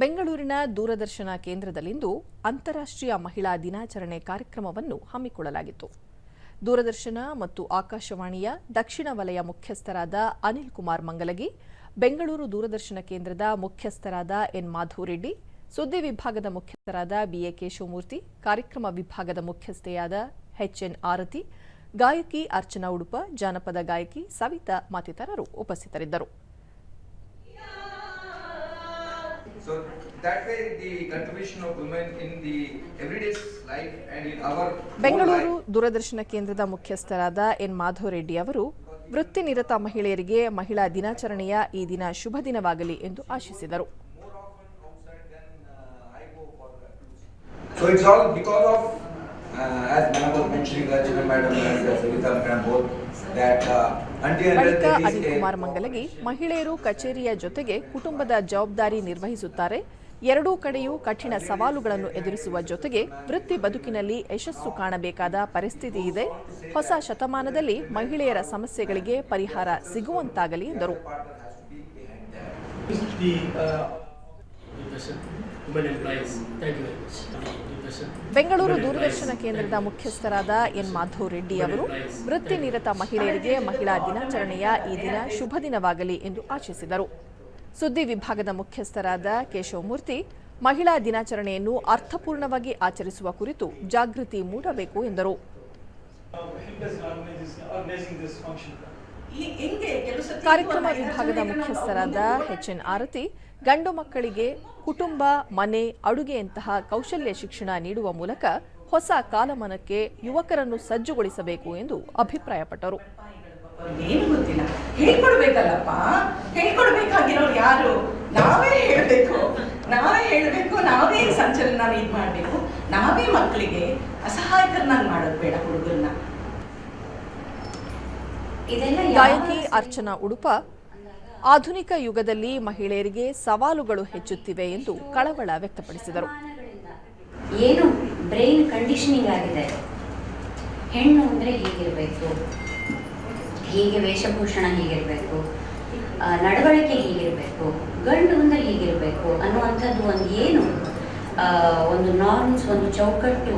ಬೆಂಗಳೂರಿನ ದೂರದರ್ಶನ ಕೇಂದ್ರದಲ್ಲಿಂದು ಅಂತಾರಾಷ್ಟ್ರೀಯ ಮಹಿಳಾ ದಿನಾಚರಣೆ ಕಾರ್ಯಕ್ರಮವನ್ನು ಹಮ್ಮಿಕೊಳ್ಳಲಾಗಿತ್ತು. ದೂರದರ್ಶನ ಮತ್ತು ಆಕಾಶವಾಣಿಯ ದಕ್ಷಿಣ ವಲಯ ಮುಖ್ಯಸ್ಥರಾದ ಅನಿಲ್ ಕುಮಾರ್ ಮಂಗಲಗಿ, ಬೆಂಗಳೂರು ದೂರದರ್ಶನ ಕೇಂದ್ರದ ಮುಖ್ಯಸ್ಥರಾದ ಎನ್ ಮಾಧುರೆಡ್ಡಿ, ಸುದ್ದಿ ವಿಭಾಗದ ಮುಖ್ಯಸ್ಥರಾದ ಬಿಎ ಕೇಶವಮೂರ್ತಿ, ಕಾರ್ಯಕ್ರಮ ವಿಭಾಗದ ಮುಖ್ಯಸ್ಥೆಯಾದ ಎಚ್ಎನ್ ಆರತಿ, ಗಾಯಕಿ ಅರ್ಚನಾ ಉಡುಪ, ಜಾನಪದ ಗಾಯಕಿ ಸವಿತಾ ಮತ್ತಿತರರು ಉಪಸ್ಥಿತರಿದ್ದರು. So that way the contribution of women in the everyday life and in our Bengaluru ದೂರದರ್ಶನ ಕೇಂದ್ರದ ಮುಖ್ಯಸ್ಥರಾದ ಎನ್ ಮಾಧವರೆಡ್ಡಿ ಅವರು ವೃತ್ತಿನಿರತ ಮಹಿಳೆಯರಿಗೆ ಮಹಿಳಾ ದಿನಾಚರಣೆಯ ಈ ದಿನ ಶುಭ ದಿನವಾಗಲಿ ಎಂದು ಆಶಿಸಿದರು uh. So it's all because of, uh, as Madam was mentioning, Rachana Madam and uh, Savita Madam both, that uh, ಬಳಿಕ ಅನಿಲ್ ಕುಮಾರ್ ಮಂಗಲಗಿ ಮಹಿಳೆಯರು ಕಚೇರಿಯ ಜೊತೆಗೆ ಕುಟುಂಬದ ಜವಾಬ್ದಾರಿ ನಿರ್ವಹಿಸುತ್ತಾರೆ. ಎರಡೂ ಕಡೆಯೂ ಕಠಿಣ ಸವಾಲುಗಳನ್ನು ಎದುರಿಸುವ ಜೊತೆಗೆ ವೃತ್ತಿ ಬದುಕಿನಲ್ಲಿ ಯಶಸ್ಸು ಕಾಣಬೇಕಾದ ಪರಿಸ್ಥಿತಿ ಇದೆ. ಹೊಸ ಶತಮಾನದಲ್ಲಿ ಮಹಿಳೆಯರ ಸಮಸ್ಯೆಗಳಿಗೆ ಪರಿಹಾರ ಸಿಗುವಂತಾಗಲಿ ಎಂದರು. ಬೆಂಗಳೂರು ದೂರದರ್ಶನ ಕೇಂದ್ರದ ಮುಖ್ಯಸ್ಥರಾದ ಎನ್ ಮಾಧವ್ ರೆಡ್ಡಿ ಅವರು ವೃತ್ತಿನಿರತ ಮಹಿಳೆಯರಿಗೆ ಮಹಿಳಾ ದಿನಾಚರಣೆಯ ಈ ದಿನ ಶುಭ ದಿನವಾಗಲಿ ಎಂದು ಆಶಿಸಿದರು. ಸುದ್ದಿ ವಿಭಾಗದ ಮುಖ್ಯಸ್ಥರಾದ ಕೇಶವಮೂರ್ತಿ ಮಹಿಳಾ ದಿನಾಚರಣೆಯನ್ನು ಅರ್ಥಪೂರ್ಣವಾಗಿ ಆಚರಿಸುವ ಕುರಿತು ಜಾಗೃತಿ ಮೂಡಬೇಕು ಎಂದರು. ಕಾರ್ಯಕ್ರಮ ವಿಭಾಗದ ಮುಖ್ಯಸ್ಥರಾದ ಎಚ್ ಎನ್ ಆರತಿ ಗಂಡು ಮಕ್ಕಳಿಗೆ ಕುಟುಂಬ ಮನೆ ಅಡುಗೆಯಂತಹ ಕೌಶಲ್ಯ ಶಿಕ್ಷಣ ನೀಡುವ ಮೂಲಕ ಹೊಸ ಕಾಲಮಾನಕ್ಕೆ ಯುವಕರನ್ನು ಸಜ್ಜುಗೊಳಿಸಬೇಕು ಎಂದು ಅಭಿಪ್ರಾಯಪಟ್ಟರು. ಏನು ಗೊತ್ತಿಲ್ಲ. ಹೇಳ್ಕೊಡ್ಬೇಕಲ್ಲಪ್ಪ. ಹೇಳ್ಕೊಡ್ಬೇಕಾಗಿರೋರು ಯಾರು? ನಾವೇ ಹೇಳಬೇಕು. ನಾವೇ ಹೇಳಬೇಕು. ನಾವೇ ಸಂಚಲನ ಇದು ಮಾಡಬೇಕು. ನಾವೇ ಮಕ್ಕಳಿಗೆ ಅಸಹಾಯಕರನ್ನಾಗಿ ಮಾಡೋದು ಬೇಡ ಹುಡುಗರನ್ನ. ಗಾಯಕಿ ಅರ್ಚನಾ ಉಡುಪ ಆಧುನಿಕ ಯುಗದಲ್ಲಿ ಮಹಿಳೆಯರಿಗೆ ಸವಾಲುಗಳು ಹೆಚ್ಚುತ್ತಿವೆ ಎಂದು ಕಳವಳ ವ್ಯಕ್ತಪಡಿಸಿದರು. ಏನು? ಬ್ರೈನ್ ಕಂಡೀಷನಿಂಗ್ ಆಗಿದೆ. ಹೆಣ್ಣು ಅಂದರೆ ಹೀಗಿರಬೇಕು. ಹೀಗೆ ವೇಷಭೂಷಣ ಹೀಗಿರಬೇಕು. ನಡವಳಿಕೆ ಹೀಗಿರಬೇಕು. ಗಂಡು ಅಂದರೆ ಹೀಗಿರಬೇಕು ಅನ್ನುವಂಥದ್ದು ಒಂದು ಏನು? ಒಂದು ನಾರ್ಮ್ಸ್ ಒಂದು ಚೌಕಟ್ಟು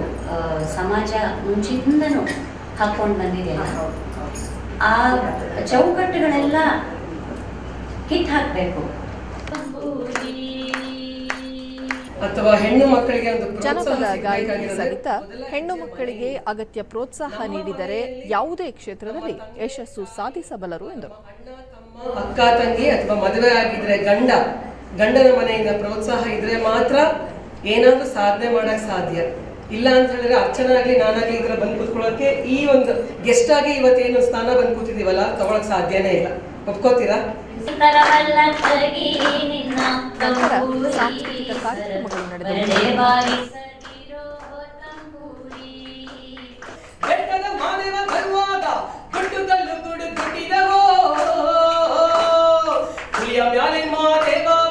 ಸಮಾಜ ಮುಂಚಿನಿಂದನೂ ಹಾಕ್ಕೊಂಡು ಬಂದಿದೆಯಲ್ಲ ಆ ಚೌಕಟ್ಟುಗಳೆಲ್ಲ ಕಿತ್ ಹಾಕಬೇಕು. ಅಥವಾ ಹೆಣ್ಣು ಮಕ್ಕಳಿಗೆ ಒಂದು ಜನಪದ ಸಿಗ್ಬೇಕಾಗಿರೋದು ಸಹಿತ ಹೆಣ್ಣು ಮಕ್ಕಳಿಗೆ ಅಗತ್ಯ ಪ್ರೋತ್ಸಾಹ ನೀಡಿದರೆ ಯಾವುದೇ ಕ್ಷೇತ್ರದಲ್ಲಿ ಯಶಸ್ಸು ಸಾಧಿಸಬಲ್ಲರು ಎಂದರು ಅಣ್ಣ ತಮ್ಮ ಅಕ್ಕ ತಂಗಿ ಅಥವಾ ಮದುವೆ ಆಗಿದ್ರೆ ಗಂಡ ಗಂಡನ ಮನೆಯಿಂದ ಪ್ರೋತ್ಸಾಹ ಇದ್ರೆ ಮಾತ್ರ ಏನಾದ್ರೂ ಸಾಧನೆ ಮಾಡಕ್ ಸಾಧ್ಯ. ಇಲ್ಲ ಅಂತ ಹೇಳಿದ್ರೆ ಅರ್ಚನಾ ಆಗಲಿ ನಾನಾಗಲಿ ಇದರ ಬಂದು ಕೂತ್ಕೊಳ್ಳೋಕೆ ಈ ಒಂದು ಗೆಸ್ಟ್ ಆಗಿ ಇವತ್ತೇನು ಸ್ಥಾನ ಬಂದು ಕೂತಿದ್ದೀವಲ್ಲ, ತಗೊಳಕ್ ಸಾಧ್ಯನೇ ಇಲ್ಲ. ಒಪ್ಕೋತೀರಾ? ಮ್ಯಾಲೆ ಮಾದೇವಾ.